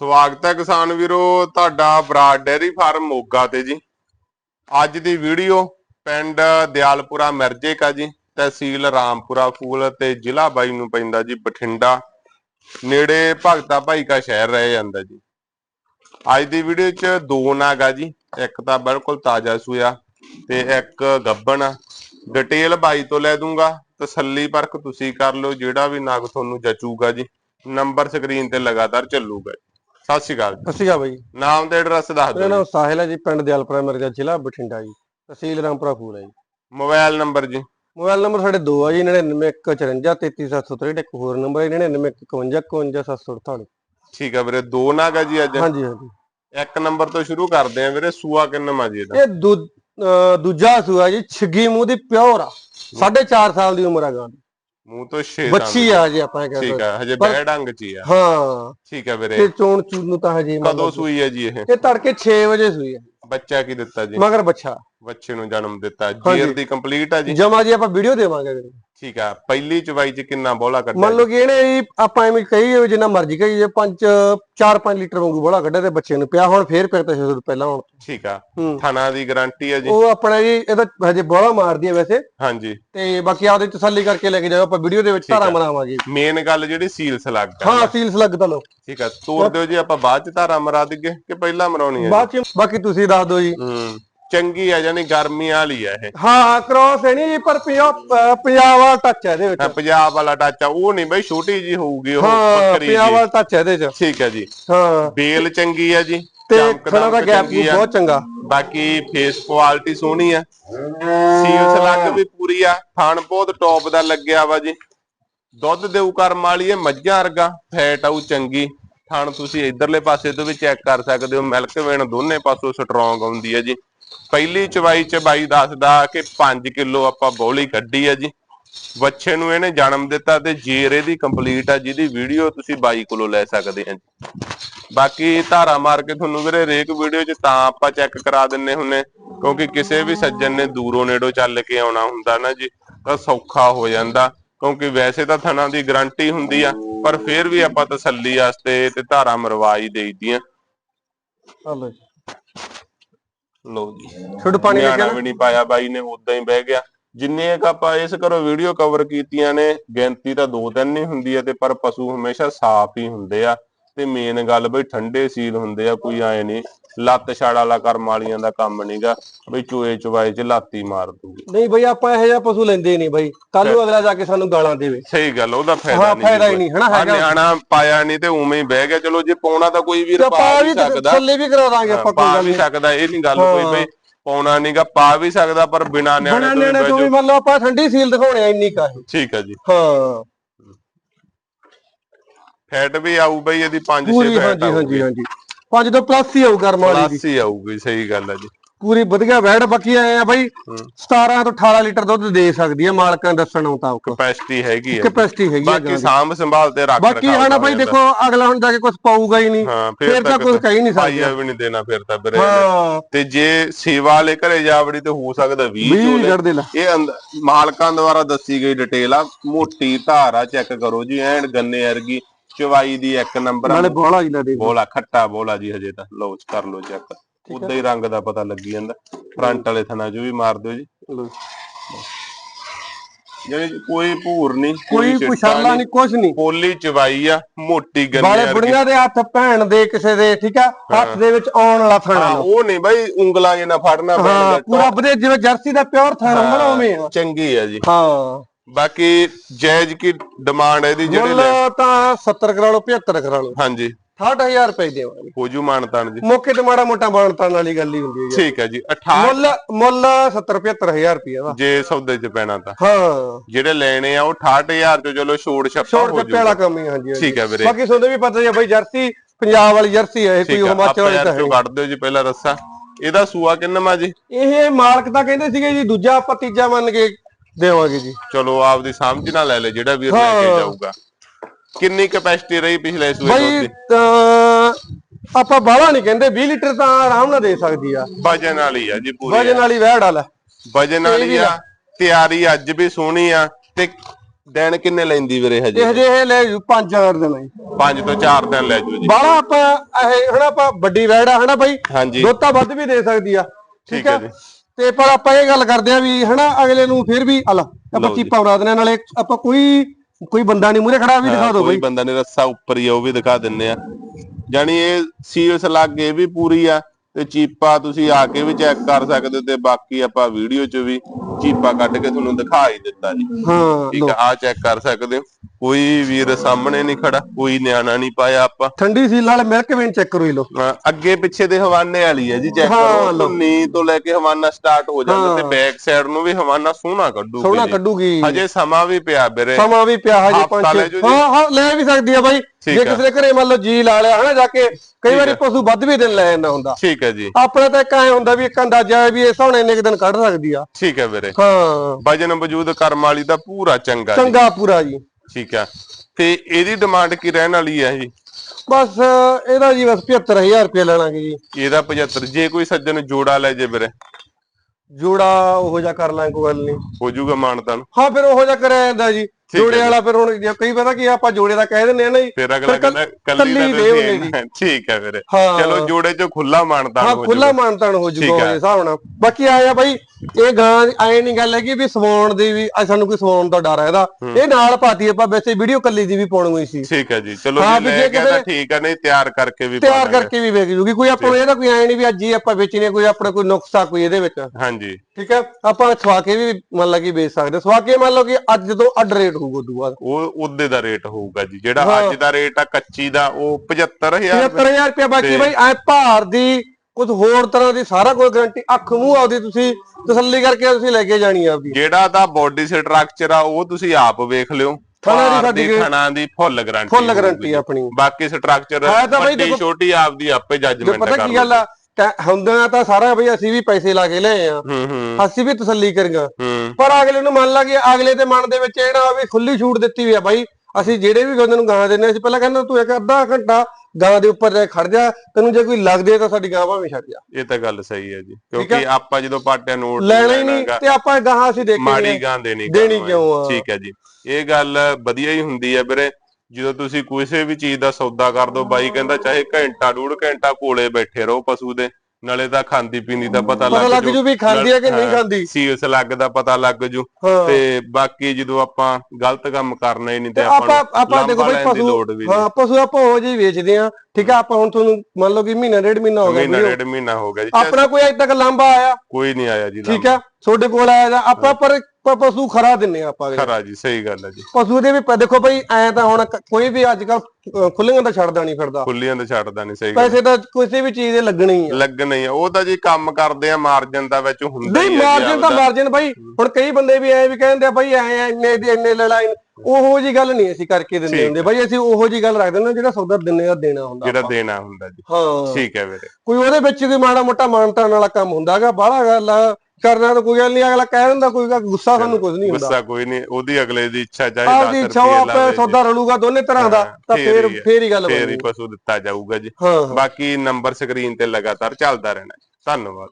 ਸਵਾਗਤ ਹੈ ਕਿਸਾਨ ਵੀਰੋ, ਤੁਹਾਡਾ ਬਰਾਡ ਡੇਅਰੀ ਫਾਰਮ ਮੋਗਾ ਤੇ ਜੀ ਅੱਜ ਦੀ ਵੀਡੀਓ ਪਿੰਡ ਦਿਆਲਪੁਰਾ ਮਿਰਜੇ ਕਾ ਜੀ, ਤਹਿਸੀਲ ਰਾਮਪੁਰਾ ਫੂਲ ਤੇ ਜ਼ਿਲ੍ਹਾ ਬਾਈ ਨੂੰ ਪੈਂਦਾ ਜੀ ਬਠਿੰਡਾ ਨੇੜੇ ਭਗਤਾ ਭਾਈ ਕਾ ਸ਼ਹਿਰ ਰਹਿ ਜਾਂਦਾ ਜੀ ਅੱਜ ਦੀ ਵੀਡੀਓ 'ਚ ਦੋ ਨਾਗ ਆ ਜੀ, ਇੱਕ ਤਾਂ ਬਿਲਕੁਲ ਤਾਜ਼ਾ ਸੂਆ ਤੇ ਇੱਕ ਗੱਬਣ ਆ। ਡਿਟੇਲ ਬਾਈ ਤੋਂ ਲੈ ਦੂੰਗਾ, ਤਸੱਲੀ ਪਰਖ ਤੁਸੀਂ ਕਰ ਲਓ, ਜਿਹੜਾ ਵੀ ਨਾਗ ਤੁਹਾਨੂੰ ਜਚੂਗਾ ਜੀ, ਨੰਬਰ ਸਕਰੀਨ ਤੇ ਲਗਾਤਾਰ ਚੱਲੂਗਾ ਜੀ। ਸਤਿ ਸ਼੍ਰੀ ਅਕਾਲ ਜੀ। ਸਤਿ ਸ਼੍ਰੀ ਅਕਾਲ ਬਾਈ। ਨਾਮ ਤੇ ਐਡਰੈਸ ਦੱਸ ਮੇਰਾ ਦਿਓ ਨਾਮ ਸਾਹਿਲ ਹੈ ਜੀ ਪਿੰਡ ਦਿਆਲਪੁਰਾ ਮਿਰਜ਼ਾ ਜ਼ਿਲ੍ਹਾ ਬਠਿੰਡਾ ਜੀ। ਤਹਿਸੀਲ ਰਾਮਪੁਰਾ ਫੂਲ ਹੈ ਜੀ। ਮੋਬਾਈਲ ਨੰਬਰ ਜੀ। ਮੋਬਾਈਲ ਨੰਬਰ ਸਾਡੇ ਦੋ ਆ ਜੀ 9914533763 ਇੱਕ ਹੋਰ ਨੰਬਰ ਹੈ 9951551748 ਠੀਕ ਆ ਵੀਰੇ ਦੋ ਨਾਗ ਆ ਜੀ ਅੱਜ। ਹਾਂਜੀ ਹਾਂਜੀ। ਇੱਕ ਨੰਬਰ ਤੋਂ ਸ਼ੁਰੂ ਕਰਦੇ ਆ ਵੀਰੇ ਸੂਆ ਕਿੰਨਾ ਜੀ ਇਹਦਾ? ਇਹ ਦੂਜਾ ਸੂਆ ਜੀ ਛਿੱਗੀ ਮੂੰਹ ਦੀ ਪਿਓਰ ਆ। 4.5 ਸਾਲ ਦੀ ਉਮਰ ਆ ਗਾਂ ਮੂੰਹ ਤੋਂ 6 ਬੱਚੀ ਆ ਜੀ ਆਪਾਂ ਇਹ ਠੀਕ ਕਹਿੰਦੇ ਆ ਹਜੇ ਬਹਿ ਡੰਗ ਚ ਹੀ ਆ। ਹਾਂ। ਠੀਕ ਆ ਵੀਰੇ। ਤੇ ਚੋਣ ਚੂਨ ਨੂੰ ਤਾਂ ਹਜੇ ਕਦੋਂ ਸੂਈ ਹੈ ਜੀ ਇਹ? ਇਹ ਤੜਕੇ 6 ਵਜੇ ਸੂਈ ਹੈ ਬੱਚਾ ਕੀ ਦਿੱਤਾ ਜੀ? ਮਗਰ ਬੱਚਾ। ਬੱਚੇ ਨੂੰ ਜਨਮ ਦਿੱਤਾ। ਜੀਰ ਦੀ ਕੰਪਲੀਟ ਆ ਜੀ। ਜਮਾ ਜੀ ਆਪਾਂ ਵੀਡੀਓ ਦੇਵਾਂਗੇ ਵੀਰੇ। ਠੀਕ ਆ ਪਹਿਲੀ ਚਵਾਈ ਚ ਕਿੰਨਾ ਬੋਲਾ ਕੱਢਿਆ ਮੰਨ ਲਓ ਕਿ ਇਹਨੇ ਆਪਾਂ ਐਵੇਂ ਕਹੀਏ ਜਿੰਨਾ ਮਰਜ਼ੀ ਕਹੀਏ 5 4-5 ਲੀਟਰ ਵਾਂਗੂ ਬੋਲਾ ਕੱਢਿਆ ਤੇ ਬੱਚੇ ਨੂੰ ਪਿਆ ਹੁਣ ਫੇਰ ਪਿਆ ਤੇ ਸ਼ੁਰੂ ਪਹਿਲਾਂ ਹੁਣ। ਠੀਕ ਆ। ਥਾਣਾ ਦੀ ਗਾਰੰਟੀ ਆ ਜੀ? ਉਹ ਆਪਣਾ ਜੀ ਇਹਦਾ ਹਜੇ ਬੋਲਾ ਮਾਰਦੀ ਹੈ ਵੈਸੇ। ਹਾਂਜੀ। ਤੇ ਬਾਕੀ ਆਪਦੀ ਤਸੱਲੀ ਕਰਕੇ ਲੈ ਕੇ ਜਾਓ ਆਪਾਂ ਵੀਡੀਓ ਦੇ ਵਿੱਚ ਧਾਰਾ। ਮਰਾਵਾਂਗੇ ਮੇਨ ਗੱਲ ਜਿਹੜੀ ਸੀਲ ਸਲੱਗ ਹਾਂ ਸੀਲਸ ਲੱਗਦਾ ਲੋ ਠੀਕ ਆ ਤੋੜ ਦਿਓ ਜੀ ਆਪਾਂ ਬਾਅਦ ਚ ਧਾਰਾ ਮਰਾ ਦਈਏ ਕਿ ਪਹਿਲਾਂ ਮਰਾਉਣੀ ਹੈ ਬਾਅਦ ਚ ਬਾਕੀ ਤੁਸੀਂ ਦੱਸ ਦਿਓ ਜੀ। ਹੂੰ। ਚੰਗੀ ਆ ਜਾਨੀ ਗਰਮੀ ਵਾਲੀ ਆ ਇਹ। ਹਾਂ ਕ੍ਰੋਸ ਹੈ ਨਹੀਂ ਜੀ, ਪਰ ਪੰਜਾਬ ਵਾਲਾ ਟੱਚ ਹੈ ਇਹਦੇ ਵਿੱਚ। ਆ ਪੰਜਾਬ ਵਾਲਾ ਟੱਚ ਆ ਉਹ ਨਹੀਂ ਬਈ ਛੋਟੀ ਜੀ ਹੋਊਗੀ ਉਹ ਹਾਂ ਬੱਕਰੀ ਪੰਜਾਬ ਜੀ ਵਾਲਾ ਟੱਚ ਹੈ ਇਹਦੇ ਚ। ਠੀਕ ਹੈ ਜੀ। ਹਾਂ। ਬੇਲ ਚੰਗੀ ਆ ਜੀ ਤੇ ਚਮਕ ਖਣਾ ਦਾ ਦਮਕ ਗੈਪ ਚੰਗੀ ਆ। ਬਹੁਤ ਚੰਗਾ। ਬਾਕੀ ਫੇਸ ਕੁਆਲਿਟੀ ਸੋਹਣੀ ਆ। ਸੀਲ ਸਲੱਗ ਵੀ ਪੂਰੀ ਆ ਥਣ ਬਹੁਤ ਟੌਪ ਦਾ ਲੱਗਿਆ ਵਾ ਜੀ। ਦੁੱਧ ਦੇਉ ਕਰਮ ਵਾਲੀ ਇਹ ਮੱਝਾਂ ਵਰਗਾ ਫੈਟ ਆਉ ਚੰਗੀ। ਥਣ ਤੁਸੀਂ ਇਧਰਲੇ ਪਾਸੇ ਤੋਂ ਵੀ ਚੈੱਕ ਕਰ ਸਕਦੇ ਹੋ ਮਿਲਕ ਵੇਣ ਦੋਨੇ ਪਾਸੋਂ ਸਟਰੋਂਗ ਆਉਂਦੀ ਹੈ ਜੀ। ਪਹਿਲੀ ਚਵਾਈ ਚ ਬਾਈ ਦੱਸਦਾ ਕਿ 5 ਕਿਲੋ ਆਪਾਂ ਬੋਲੀ ਕੱਢੀ ਆ ਜੀ। ਬੱਚੇ ਨੂੰ ਇਹਨੇ ਜਨਮ ਦਿੱਤਾ ਤੇ ਜੇਰ ਇਹਦੀ ਕੰਪਲੀਟ ਆ, ਜਿਹਦੀ ਵੀਡੀਓ ਤੁਸੀਂ ਬਾਈ ਕੋਲੋਂ ਲੈ ਸਕਦੇ ਆ ਬਾਕੀ ਧਾਰਾ ਮਾਰ ਕੇ ਤੁਹਾਨੂੰ ਵੀਰੇ ਰੇਕ ਵੀਡੀਓ 'ਚ ਤਾਂ ਆਪਾਂ ਚੈੱਕ ਕਰਾ ਦਿੰਨੇ ਹੁੰਨੇ ਕਿਉਂਕਿ ਕਿਸੇ ਵੀ ਸੱਜਣ ਨੇ ਦੂਰੋਂ ਨੇੜੋਂ ਚੱਲ ਕੇ ਆਉਣਾ ਹੁੰਦਾ ਨਾ ਜੀ, ਤਾਂ ਸੌਖਾ ਹੋ ਜਾਂਦਾ। ਕਿਉਂਕਿ ਵੈਸੇ ਤਾਂ ਥਣਾ ਦੀ ਗਾਰੰਟੀ ਹੁੰਦੀ ਆ, ਪਰ ਫਿਰ ਵੀ ਆਪਾਂ ਤਸੱਲੀ ਵਾਸਤੇ ਤੇ ਧਾਰਾ ਮਰਵਾਈ ਦੇਈਦੀਆਂ। ਹਲੋ ਲਓ ਜੀ। ਛੁੱਟ ਪਾਣੀ ਨਿਆਣਾ ਵੀ ਨਹੀਂ ਪਾਇਆ ਬਾਈ ਨੇ ਉਦਾਂ ਹੀ ਬਹਿ ਗਿਆ। ਜਿੰਨੇ ਕ ਆਪਾਂ ਇਸ ਕਰੋ ਵੀਡੀਓ ਕਵਰ ਕੀਤੀਆਂ ਨੇ ਗਿਣਤੀ ਤਾਂ ਦੋ ਤਿੰਨ ਨਹੀਂ ਹੁੰਦੀ ਹੈ ਤੇ ਪਰ ਪਸ਼ੂ ਹਮੇਸ਼ਾ ਸਾਫ਼ ਹੀ ਹੁੰਦੇ ਆ। ਤੇ ਮੇਨ ਗੱਲ ਬਈ ਠੰਡੇ ਸੀਲ ਹੁੰਦੇ ਆ ਕੋਈ ਐ ਨਹੀਂ ਲੱਤ ਛਾੜ ਵਾਲਾ ਕਰਮ ਵਾਲੀਆਂ ਦਾ ਕੰਮ ਨਹੀਂਗਾ ਬਈ ਚੋਏ ਚਵਾਏ ਚ ਲਾਤੀ ਮਾਰ ਦੂਗੀ। ਨਹੀਂ ਬਈ ਆਪਾਂ ਇਹੋ ਜਿਹਾ ਪਸ਼ੂ ਲੈਂਦੇ ਨਹੀਂ ਬਈ ਕੱਲ ਨੂੰ ਅਗਲਾ ਜਾ ਕੇ ਸਾਨੂੰ ਗਾਲਾਂ ਦੇਵੇ। ਸਹੀ ਗੱਲ ਉਹਦਾ ਫਾਇਦਾ ਨਹੀਂ ਫਾਇਦਾ ਹੀ ਨਹੀਂ ਹਨਾ ਹੈਗਾ। ਨਿਆਣਾ ਪਾਇਆ ਨਹੀਂ ਤੇ ਉਵੇਂ ਹੀ ਬਹਿ ਗਿਆ ਚਲੋ ਜੇ ਪਾਉਣਾ ਤਾਂ ਕੋਈ ਤੇ ਪਾ ਵੀ ਵੀ ਸਕਦਾ। ਥੱਲੇ ਵੀ ਕਰਾ ਦਾਂਗੇ ਆਪਾਂ ਕੋਈ ਗੱਲ ਵੀ ਨਹੀਂ ਸਕਦਾ ਇਹ ਨਹੀਂ ਗੱਲ ਕੋਈ। ਬਈ ਪਾਉਣਾ ਨਹੀਂਗਾ ਪਾ ਵੀ ਸਕਦਾ ਪਰ ਬਿਨਾ ਨਿਆਣੇ ਤੋਂ ਵੀ ਵੀ। ਮੰਨ ਲਓ ਆਪਾਂ ਠੰਡੀ ਸੀਲ ਦਿਖਾਉਣੇ ਆ ਇੰਨੀ ਕਾ ਠੀਕ ਆ ਜੀ। ਹਾਂ। ਫੈਟ ਵੀ ਆਊ ਬਈ ਇਹਦੀ 5-6 ਪੂਰੀ ਫੈਟ ਹਾਂਜੀ ਹਾਂਜੀ ਹਾਂਜੀ। ਪੰਜ ਤੋਂ ਪਲੱਸ ਹੀ ਆਊ ਕਰਮ ਵਾਲੀ ਦੀ। ਪਲੱਸ ਹੀ ਆਊਗੀ ਸਹੀ ਗੱਲ ਹੈ ਜੀ। ਪੂਰੀ ਵਧੀਆ ਵੈੜ ਬਾਕੀ ਆਏ ਆ ਬਾਈ 17 ਤੋਂ 18 ਲੀਟਰ ਦੁੱਧ ਦੇ ਸਕਦੀ ਹੈ ਮਾਲਕਾਂ ਦੱਸਣ ਮੁਤਾਬਕ ਕਪੈਸਿਟੀ ਹੈਗੀ ਹੈ ਕੈਪੈਸਿਟੀ ਹੈਗੀ ਹੈ ਬਾਕੀ। ਸਾਂਭ ਸੰਭਾਲ ਤੇ ਰੱਖ ਬਾਕੀ ਹਣਾ ਬਾਈ। ਦੇਖੋ ਅਗਲਾ ਹੁਣ ਜਾ ਕੇ ਕੁਝ ਪਾਊਗਾ ਹੀ ਨਹੀਂ। ਫਿਰ ਤਾਂ ਕੁਝ ਕਹਿ ਨਹੀਂ ਪਾਈਆ ਸਕਦੇ। ਵੀ ਨਹੀਂ ਦੇਣਾ ਫਿਰ ਤਾਂ ਹਾਂ। ਤੇ ਜੇ ਸੇਵਾ ਵਾਲੇ ਘਰੇ ਜਾਵੜੀ ਤੇ ਹੋ ਸਕਦਾ 20 20 ਚੋਲੇ। ਜੜ ਦੇ ਲਾ ਇਹ ਮਾਲਕਾਂ ਦੁਆਰਾ ਦੱਸੀ ਗਈ ਡਿਟੇਲ ਆ ਮੋਟੀ ਧਾਰਾ ਚੈੱਕ ਕਰੋ ਜੀ ਐਨ ਗੰਨੇ ਵਰਗੀ। ਚਵਾਈ ਦੀ ਇੱਕ ਨੰਬਰ ਨਾਲੇ ਬੋਲਾ ਹੀ ਨਾ ਦੇ ਬੋਲਾ ਖੱਟਾ ਬੋਲਾ ਜੀ ਹਜੇ ਤਾਂ। ਲਓ ਕਰ ਲਓ ਚੈੱਕ ਉਦਾਂ ਹੀ ਰੰਗ ਦਾ ਪਤਾ ਲੱਗੀ ਜਾਂਦਾ। ਫਰੰਟ ਵਾਲੇ ਥਣਾ ਚ ਵੀ ਮਾਰ ਦਿਓ ਜੀ। ਜਿਹੜੀ ਕੋਈ ਭੂਰ ਨਹੀਂ ਕੋਈ ਪੁਛਾਲਾ ਨਹੀਂ। ਕੁਝ ਨਹੀਂ। ਪੋਲੀ ਚਵਾਈ ਆ ਮੋਟੀ ਗੰਨੇ ਵਾਲੇ ਬੁੜੀਆਂ ਦੇ ਹੱਥ ਭੈਣ ਦੇ ਕਿਸੇ ਦੇ ਠੀਕ ਆ? ਹੱਥ ਦੇ ਵਿੱਚ ਆਉਣ ਵਾਲਾ ਥਾਣਾ ਉਹ ਨਹੀਂ ਬਾਈ ਉਂਗਲਾਂ ਜੇ ਨਾ ਫੜਨਾ ਪੈਣਾ ਪੂਰਾ ਵਧੀਆ ਜਿਵੇਂ ਜਰਸੀ ਦਾ ਪਿਓਰ ਥਾਣਾ ਹੁੰਦਾ ਉਵੇਂ ਆ। ਚੰਗੀ ਆ ਜੀ। ਹਾਂ। ਬਾਕੀ ਜਾਇਜ਼ ਕੀ ਡਿਮਾਂਡ ਇਹਦੀ ਜਿਹੜੇ ਮੁੱਲ ਲੈ- ਤਾਂ 70 ਕਰਾ ਲਓ 75 ਕਰਾ ਲਓ। ਹਾਂਜੀ। 68000 ਰੁਪਏ ਦੇਵਾਂਗੇ। ਹੋ ਜੂ ਮਾਨਤਾਨ ਜੀ। ਮੌਕੇ ਤੇ ਮਾੜਾ ਮੋਟਾ ਬਣਤਾਂ ਵਾਲੀ ਗੱਲ ਹੀ ਹੁੰਦੀ ਹੈ ਠੀਕ ਹੈ ਜੀ 68 ਮੁੱਲ ਮੁੱਲ 70 75000 ਰੁਪਏ ਦਾ। ਜੇ ਸੌਦੇ ਚ ਪੈਣਾ ਤਾਂ। ਹਾਂ। ਜਿਹੜੇ ਲੈਣੇ ਆ ਉਹ 68000 ਚ ਚਲੋ ਛੋੜ ਛੱਪਾ ਛੋੜ ਹੋ ਚੱਪੇ ਵਾਲਾ ਜੂਗਾ ਕੰਮ ਹੀ ਹਾਂਜੀ ਹਾਂਜੀ। ਠੀਕ ਹੈ ਵੀਰੇ। ਬਾਕੀ ਤੁਹਾਨੂੰ ਵੀ ਪਤਾ ਹੀ ਹੈ ਬਈ ਜਰਸੀ ਪੰਜਾਬ ਵਾਲੀ ਜਰਸੀ ਹੈ ਇਹ ਕੋਈ ਠੀਕ ਆ ਹਿਮਾਚਲ ਆਪਾਂ ਵਾਲੀ ਯਾਰ ਤਾਂ ਹੈ ਚੋਂ ਕੱਢ ਦਿਓ ਜੀ ਪਹਿਲਾ ਰੱਸਾ। ਇਹਦਾ ਸੂਆ ਕਿੰਨਵਾ ਜੀ? ਇਹ ਮਾਲਕ ਤਾਂ ਕਹਿੰਦੇ ਸੀਗੇ ਜੀ ਦੂਜਾ ਆਪਾਂ ਤੀਜਾ ਮੰਨ ਕੇ ਦੇਵਾਂਗੇ ਜੀ। ਚਲੋ ਆਪਦੀ ਸਮਝ ਨਾਲ ਲੈ ਲੈ ਜਿਹੜਾ ਵੀਰ ਲੈ ਕੇ ਹਾਂ। ਜਾਊਗਾ। ਕਿੰਨੀ ਕਪੈਸਿਟੀ ਰਹੀ ਪਿਛਲੇ ਸੂਏ ਬਈ ਦੀ? ਤਾਂ ਆਪਾਂ ਬਾਹਲਾ ਨਹੀਂ ਕਹਿੰਦੇ 20 ਲੀਟਰ ਤਾਂ ਆਰਾਮ ਨਾਲ ਦੇ ਸਕਦੀ ਆ। ਵਜਨ ਵਾਲੀ ਆ ਜੀ ਪੂਰੀ ਵਜਨ ਵਾਲੀ ਵਹਿੜ ਵਾਲਾ। ਵਜਨ ਵਾਲੀ ਆ। ਤਿਆਰੀ ਅੱਜ ਵੀ ਸੋਹਣੀ ਆ ਤੇ ਦਿਨ ਕਿੰਨੇ ਲੈਂਦੀ ਵੀਰੇ ਇਹ ਹਜੇ ਹਜੇ ਇਹ ਲੈ ਜੂ 5000 ਦੇਣਾ ਜੀ 5 ਤੋਂ 4 ਦਿਨ ਲੈ ਜੂ ਜੀ। ਬਾਹਲਾ ਆਪਾਂ ਇਹ ਹਨਾ ਆਪਾਂ ਵੱਡੀ ਵੈੜ ਆ ਹਨਾ ਬਾਈ? ਹਾਂਜੀ। ਦੁੱਧ ਤਾਂ ਵੱਧ ਵੀ ਦੇ ਸਕਦੀ ਆ। ਠੀਕ ਹੈ ਜੀ। ਤੇ ਪਰ ਆਪਾਂ ਇਹ ਗੱਲ ਕਰਦੇ ਆ ਵੀ ਹਨਾ ਅਗਲੇ ਨੂੰ ਫਿਰ ਵੀ ਅਲ ਆਪਾਂ। ਚੀਪਾ ਉਰਾ ਦਿੰਦੇ ਨਾਲੇ ਆਪਾਂ ਕੋਈ ਕੋਈ ਬੰਦਾ ਨਹੀਂ ਮੂਰੇ ਖੜਾ ਵੀ ਦਿਖਾ ਦਿਓ ਕੋਈ ਬਾਈ। ਬੰਦਾ ਨੇ ਰੱਸਾ ਉੱਪਰ ਹੀ ਆ ਉਹ ਵੀ ਦਿਖਾ ਦਿੰਨੇ ਆ ਜਾਨੀ ਇਹ ਸੀਰੀਅਸ ਲੱਗੇ ਵੀ ਪੂਰੀ ਆ ਤੇ ਚੀਪਾ ਤੁਸੀਂ ਆ ਕੇ ਵੀ ਚੈੱਕ ਕਰ ਸਕਦੇ ਹੋ ਤੇ ਬਾਕੀ ਆਪਾਂ ਵੀਡੀਓ 'ਚ ਵੀ ਚੀਪਾ ਕੱਢ ਕੇ ਤੁਹਾਨੂੰ ਦਿਖਾ ਹੀ ਦਿੱਤਾ ਜੀ। ਹਾਂ ਠੀਕ ਆ ਆ ਚੈੱਕ ਕਰ ਸਕਦੇ ਹੋ। ਕੋਈ ਵੀਰ ਸਾਹਮਣੇ ਨਹੀਂ ਖੜਾ ਕੋਈ ਨਿਆਣਾ ਨਹੀਂ ਪਾਇਆ ਆਪਾਂ। ਠੰਡੀ ਸੀਲ ਨਾਲ ਮਿਲਕ ਵੇਨ ਚੈੱਕ ਕਰੋ ਲੋ ਅਹ ਅੱਗੇ ਪਿੱਛੇ ਦੇ ਹਵਾਨੇ ਵਾਲੀ ਹੈ ਜੀ ਚੈੱਕ ਹਾਂ, ਕਰੋ। ਨੀ ਤੋਂ ਲੈ ਕੇ ਹਵਾਨਾ ਸਟਾਰਟ ਹੋ ਜਾਂਦਾ ਤੇ ਹਾਂ। ਬੈਕ ਸਾਈਡ ਨੂੰ ਵੀ ਹਵਾਨਾ ਸੋਹਣਾ ਕੱਢੂਗੀ ਸੋਹਣਾ। ਕੱਢੂਗੀ। ਹਜੇ ਸਮਾਂ ਵੀ ਪਿਆ ਵੀਰੇ। ਸਮਾਂ ਵੀ ਪਿਆ ਹਜੇ ਪੰਜ ਲੈ। ਹਾਂ ਹਾਂ ਲੈ ਵੀ ਸਕਦੀ ਆ ਬਾਈ। ਜੇ। ਕਿਸੇ ਦੇ ਘਰੇ ਮੰਨ ਲਓ ਜੀ ਲਾ ਲਿਆ ਹਨਾ ਜਾ ਕੇ ਕਈ ਵਾਰੀ। ਪਸ਼ੂ ਵੱਧ ਵੀ ਦਿਨ ਲੈ ਜਾਂਦਾ ਹੁੰਦਾ। ਠੀਕ ਹੈ ਜੀ। ਆਪਣਾ ਤਾਂ ਇੱਕ ਐ ਹੁੰਦਾ ਵੀ ਇੱਕ ਅੰਦਾਜ਼ਾ ਹੈ ਵੀ ਇਹ ਸੋਹਣੇ ਇੰਨੇ ਦਿਨ ਕੱਢ ਸਕਦੀ ਆ। ਠੀਕ ਹੈ ਵੀਰੇ। ਹਾਂ। ਵਜਨ ਵਜੂਦ ਕਰਮ ਵਾਲੀ ਦਾ ਪੂਰਾ ਚੰਗਾ ਚੰਗਾ ਪੂਰਾ ਜੀ। ਠੀਕ ਆ। ਤੇ ਇਹਦੀ ਡਿਮਾਂਡ ਕੀ ਰਹਿਣ ਵਾਲੀ ਹੈ ਜੀ? ਬਸ ਇਹਦਾ ਜੀ ਬਸ 75000 ਰੁਪਏ ਲੈ ਲਾਂਗੇ ਜੀ। ਇਹਦਾ 75 ਜੇ ਕੋਈ ਸੱਜਣ ਜੋੜਾ ਲੈ ਜੇ ਵੀਰੇ। ਜੋੜਾ ਉਹੋ ਜਿਹਾ ਕਰ ਲਾਂਗੇ ਕੋਈ ਗੱਲ ਨਹੀਂ। ਹੋ ਜਾਊਗਾ ਮਾਨਤਾ ਨੂੰ ਹਾਂ ਫਿਰ ਉਹੋ ਜਿਹਾ ਕਰਿਆ ਜਾਂਦਾ ਜੀ। ਜੋੜੇ ਜੀ। ਵਾਲਾ ਫਿਰ ਹੁਣ ਜੇ ਕਈ ਪਤਾ ਕੀ ਆਪਾਂ ਜੋੜੇ ਦਾ ਕਹਿ ਦਿੰਦੇ ਆ ਨਾ ਜੀ। ਫਿਰ ਅਗਲਾ ਫਿਰ ਕਹਿੰਦਾ ਕੱਲੀ ਦਾ ਉਹਨੇ ਇੰਨਾ- ਠੀਕ ਹੈ ਵੀਰੇ ਹਾਂ। ਚਲੋ ਜੋੜੇ ਚ ਖੁੱਲਾ ਮਾਨਤਾ ਹਾਂ ਹੋ ਖੁੱਲਾ ਮਾਨਤਾਨ ਹੋ ਜੂਗਾ। ਉਹਦੇ ਹਿਸਾਬ ਨਾਲ। ਬਾਕੀ ਆਇਆ ਬਾਈ ਇਹ ਗਾਂ ਐ ਨਹੀਂ ਗੱਲ ਹੈਗੀ ਵੀ ਸਵਾਉਣ ਦੀ ਵੀ ਸਾਨੂੰ ਕੋਈ ਸਵਾਉਣ ਦਾ ਡਰ ਹੈ ਇਹਦਾ। ਇਹ ਨਾਲ ਪਾਤੀ ਆਪਾਂ ਵੈਸੇ ਵੀਡੀਓ ਕੱਲੀ ਦੀ ਵੀ ਪਾਉਣੀ ਹੋਈ ਸੀ। ਠੀਕ ਹੈ ਜੀ। ਚਲੋ ਜੇ ਲੈ ਜੇ ਤਾਂ ਕਿਸੇ- ਠੀਕ ਹੈ ਨਹੀਂ ਤਿਆਰ ਕਰਕੇ ਵੀ ਤਿਆਰ। ਕਰਕੇ ਵੀ ਵੇਚ ਜੂਗੀ ਕੋਈ ਆਪਾਂ ਨੂੰ ਇਹਦਾ ਕੋਈ ਐ ਨਹੀਂ ਵੀ ਅੱਜ ਹੀ ਆਪਾਂ ਵੇਚਣੀ ਕੋਈ ਆਪਣਾ ਕੋਈ ਨੁਕਸਾ ਕੋਈ ਇਹਦੇ ਵਿੱਚ। ਹਾਂਜੀ। ਠੀਕ ਹੈ? ਆਪਾਂ ਸਵਾ ਕੇ ਵੀ ਮੰਨ ਲਾ ਕਿ ਵੇਚ ਸਕਦੇ ਸਵਾ ਕੇ ਮੰਨ ਲਓ ਕਿ ਅੱਜ ਤੋਂ ਅੱਡ ਰੇਟ ਹੋਊਗਾ ਬਾਅਦ। ਉਹ ਉਹਦੇ ਦਾ ਰੇਟ ਹੋਊਗਾ ਜੀ ਜਿਹੜਾ। ਅੱਜ ਦਾ ਰੇਟ ਆ ਕੱਚੀ ਦਾ ਉਹ 75000 75000 ਰੁਪਏ ਬਾਕੀ ਬਾਈ ਐ ਭਾਰ ਦੀ ਕੁਝ ਹੋਰ ਤਰ੍ਹਾਂ ਦੀ ਸਾਰਾ ਕੋਈ ਗਾਰੰਟੀ ਅੱਖ ਮੂੰਹ ਆਉਦੀ ਤੁਸੀਂ ਤਸੱਲੀ ਕਰਕੇ ਤੁਸੀਂ ਲੈ ਕੇ ਜਾਣੀ ਆ ਆਪਦੀ। ਜਿਹੜਾ ਤਾਂ ਬਾਡੀ ਸਟਰਕਚਰ ਆ ਉਹ ਤੁਸੀਂ ਆਪ ਵੇਖ ਲਿਓ। ਥਣਾਂ ਦੀ ਸਾਡੀ ਦੀ ਥਣਾਂ ਦੀ ਫੁੱਲ ਗਾਰੰਟੀ ਫੁੱਲ ਗਾਰੰਟੀ ਆਪਣੀ। ਬਾਕੀ ਸਟਰਕਚਰ ਵੱਡੀ ਛੋਟੀ ਆਪਦੀ ਆਪੇ ਜੇ ਜੱਜਮੈਂਟ ਪਤਾ ਕਰ ਕੀ ਗੱਲ ਆ? ਕਹਿ- ਹੁੰਦਾ ਤਾਂ ਸਾਰਾ ਬਈ ਅਸੀਂ ਵੀ ਪੈਸੇ ਲਾ ਕੇ ਲਏ ਆ। ਅਸੀਂ ਵੀ ਤਸੱਲੀ ਕਰੀਆਂ। ਪਰ ਅਗਲੇ ਨੂੰ ਮੰਨ ਲਾ ਕਿ ਅਗਲੇ ਦੇ ਮਨ ਦੇ ਵਿੱਚ ਇਹ ਨਾ ਵੀ ਖੁੱਲੀ ਛੂਟ ਦਿੱਤੀ ਹੋਈ ਆ ਬਾਈ ਅਸੀਂ ਜਿਹੜੇ ਵੀ ਬੰਦੇ ਨੂੰ ਗਾਂ ਦਿੰਨੇ ਅਸੀਂ ਪਹਿਲਾਂ ਕਹਿੰਦੇ ਤੂੰ ਇੱਕ ਅੱਧਾ ਘੰਟਾ ਗਾਂ ਦੇ ਉੱਪਰ ਜਾ ਖੜ ਜਾ ਤੈਨੂੰ ਜੇ ਕੋਈ ਲੱਗਦੇ ਤਾਂ ਸਾਡੀ ਗਾਂ ਭਾਵੇਂ ਛੱਡ ਜਾ। ਇਹ ਤਾਂ ਗੱਲ ਸਹੀ ਹੈ ਜੀ। ਕਿਉਂਕਿ ਆਪਾਂ ਜਦੋਂ ਪਾਟਿਆ ਨੋਟ ਲੈਣਾ ਹੀ ਨਹੀਂ ਤੇ ਆਪਾਂ ਗਾਂ ਅਸੀਂ ਦੇਖੇ ਮਾੜੀ ਗਾਂ ਦੇਣੀ ਦੇਣੀ ਗਾਂ ਕਿਉਂ ਆ? ਠੀਕ ਹੈ ਜੀ। ਇਹ ਗੱਲ ਵਧੀਆ ਹੀ ਹੁੰਦੀ ਹੈ ਵੀਰੇ। ਜਦੋਂ ਤੁਸੀਂ ਕਿਸੇ ਵੀ ਚੀਜ਼ ਦਾ ਸੌਦਾ ਕਰ ਦੋ ਬਾਈ ਕਹਿੰਦਾ ਚਾਹੇ ਘੰਟਾ ਡੂਢ ਘੰਟਾ ਕੋਲੇ ਬੈਠੇ ਰਹੋ ਪਸ਼ੂ ਦੇ ਨਾਲੇ ਤਾਂ ਖਾਂਦੀ ਪੀਂਦੀ ਦਾ ਪਤਾ ਪਤਾ ਲੱਗ ਲੱਗ ਜੂ। ਵੀ ਖਾਂਦੀ ਆ ਕਿ ਨਹੀਂ ਖਾਂਦੀ। ਸੀਸ ਲੱਗ ਦਾ ਪਤਾ ਲੱਗ ਜੂ। ਹਾਂ। ਤੇ ਬਾਕੀ ਜਦੋਂ ਆਪਾਂ ਗਲਤ ਕੰਮ ਕਰਨਾ ਹੀ ਨਹੀਂ ਤੇ ਆਪਾਂ ਆਪਾਂ ਦੇਖੋ ਬਈ ਪਸ਼ੂ ਹਾਂ ਪਸ਼ੂ ਆਪਾਂ ਉਹ ਜਿਹੀ ਵੇਚਦੇ ਆ ਠੀਕ ਆ ਆਪਾਂ ਹੁਣ ਤੁਹਾਨੂੰ ਮੰਨ ਲਓ ਕਿ ਮਹੀਨਾ ਡੇਢ ਮਹੀਨਾ ਹੋ ਗਿਆ ਮਹੀਨਾ ਡੇਢ ਮਹੀਨਾ ਹੋ ਗਿਆ ਜੀ। ਆਪਣਾ ਕੋਈ ਅਜੇ ਤੱਕ ਲਾਂਬਾ ਆਇਆ। ਕੋਈ ਨਹੀਂ ਆਇਆ ਜੀ ਠੀਕ ਆ ਤੁਹਾਡੇ ਕੋਲ ਆਇਆ ਜਾਂ ਆਪਾਂ ਪਰ ਪਰ ਪਸ਼ੂ ਖਰਾ ਦਿੰਨੇ ਆ ਆਪਾਂ। ਖਰਾ ਜੀ ਸਹੀ ਗੱਲ ਹੈ ਜੀ। ਪਸ਼ੂ ਦੇ ਵੀ ਦੇਖੋ ਬਈ ਐ ਤਾਂ ਹੁਣ ਕੋਈ ਵੀ ਅੱਜ ਕੱਲ ਖੁੱਲੀਆਂ ਦਾ ਛੱਡਦਾ ਨਹੀਂ ਫਿਰਦਾ। ਖੁੱਲੀਆਂ ਤੇ ਛੱਡਦਾ ਨਹੀਂ ਸਹੀ ਪੈਸੇ ਤਾਂ ਕਿਸੇ ਵੀ ਚੀਜ਼ ਦੇ ਲੱਗਣੇ ਆ। ਲੱਗਣਾ ਆ। ਉਹ ਤਾਂ ਜੀ ਕੰਮ ਕਰਦੇ ਆ ਮਾਰਜਨ ਦਾ ਵਿੱਚ ਹੁੰਦਾ ਨਹੀਂ ਮਾਰਜਨ ਤਾਂ। ਮਾਰਜਨ ਬਾਈ ਹੁਣ ਕਈ ਬੰਦੇ ਵੀ ਐ ਵੀ ਕਹਿੰਦੇ ਆ ਬਾਈ ਐ ਇੰਨੇ ਦੀ ਇੰਨੇ ਲੜਾਈ ਉਹੋ ਜੀ ਗੱਲ ਨਹੀਂ ਅਸੀਂ ਕਰਕੇ ਦਿੰਦੇ ਹੁੰਦੇ। ਬਾਈ ਅਸੀਂ ਉਹੋ ਜੀ ਗੱਲ ਰੱਖਦੇ ਹੁੰਦੇ ਜਿਹੜਾ ਸੌਦਾ ਦਿੰਨੇ ਦਾ ਦੇਣਾ ਹੁੰਦਾ ਜਿਹੜਾ। ਦੇਣਾ ਹੁੰਦਾ ਜੀ। ਹਾਂ। ਠੀਕ ਹੈ ਵੀਰੇ। ਕੋਈ ਉਹਦੇ ਵਿੱਚ ਕੋਈ ਮਾੜਾ ਮੋਟਾ ਮਾਨਤਾਨ ਵਾਲਾ ਕੰਮ ਹੁੰਦਾਗਾ ਬਾਹਲਾ ਗੱਲ ਆ, ਕਰਨਾ ਤਾਂ ਕੋਈ ਗੱਲ ਨਹੀਂ ਅਗਲਾ ਕਹਿ ਦਿੰਦਾ ਕੋਈ ਗੱਲ ਗੁੱਸਾ ਸਾਨੂੰ ਕੁਝ ਨਹੀਂ ਹੁੰਦਾ। ਗੁੱਸਾ ਕੋਈ ਨਹੀਂ ਉਹਦੀ ਅਗਲੇ ਦੀ ਇੱਛਾ ਚਾਹੇ ਆਪਦੀ 10 ਇੱਛਾ ਰੁਪਏ ਆਪੇ ਸੌਦਾ ਰਲੂਗਾ ਦੋਨੇ ਤਰ੍ਹਾਂ ਦਾ ਤਾਂ ਫੇਰ ਫੇਰ ਹੀ ਗੱਲ ਫੇਰ ਹੀ ਪਸ਼ੂ ਦਿੱਤਾ ਜਾਊਗਾ ਜੀ। ਬਾਕੀ ਨੰਬਰ ਸਕਰੀਨ ਤੇ ਲਗਾਤਾਰ ਚੱਲਦਾ ਰਹਿਣਾ। ਧੰਨਵਾਦ।